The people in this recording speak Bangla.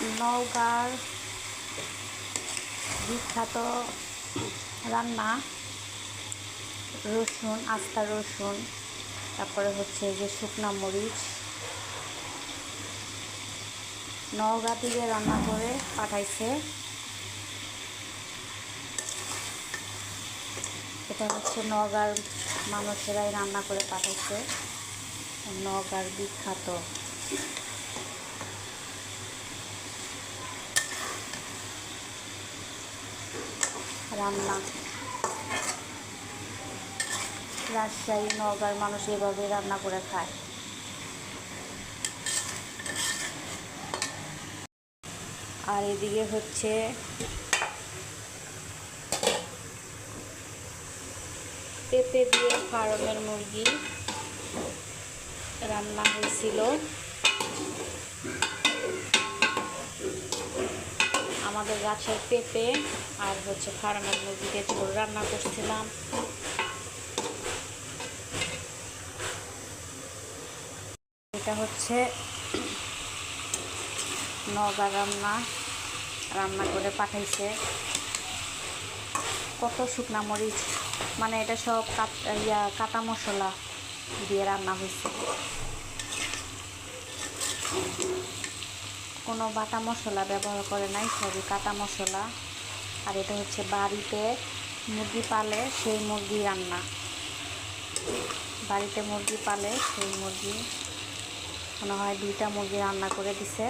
নওগাঁর বিখ্যাত রান্না, রসুন, আস্তা রসুন, তারপরে হচ্ছে যে শুকনা মরিচ। নওগাঁ থেকে রান্না করে পাঠাইছে। এটা হচ্ছে নওগাঁর মানুষেরাই রান্না করে পাঠাইছে। নওগাঁর বিখ্যাত রান্না। রাজশাহী, নওগাঁর মানুষ এভাবে রান্না করে খায়। আর এদিকে হচ্ছে পেঁপে দিয়ে ফার্মের মুরগি রান্না হয়েছিল। আমাদের গাছের পেঁপে আর হচ্ছে ফার্মের মুরগিকে ঝোল রান্না করছিলাম। এটা হচ্ছে নগা রান্না। রান্না করে পাঠাইছে। কত শুকনা মরিচ। মানে এটা সব ইয়া কাটা মশলা দিয়ে রান্না হয়েছে। কোনো বাটা মশলা ব্যবহার করে নাই, সবই কাটা মশলা। আর এটা হচ্ছে বাড়িতে মুরগি পালে সেই মুরগি রান্না। বাড়িতে মুরগি পালে সেই মুরগি। মনে হয় দুইটা মুরগি রান্না করে দিছে।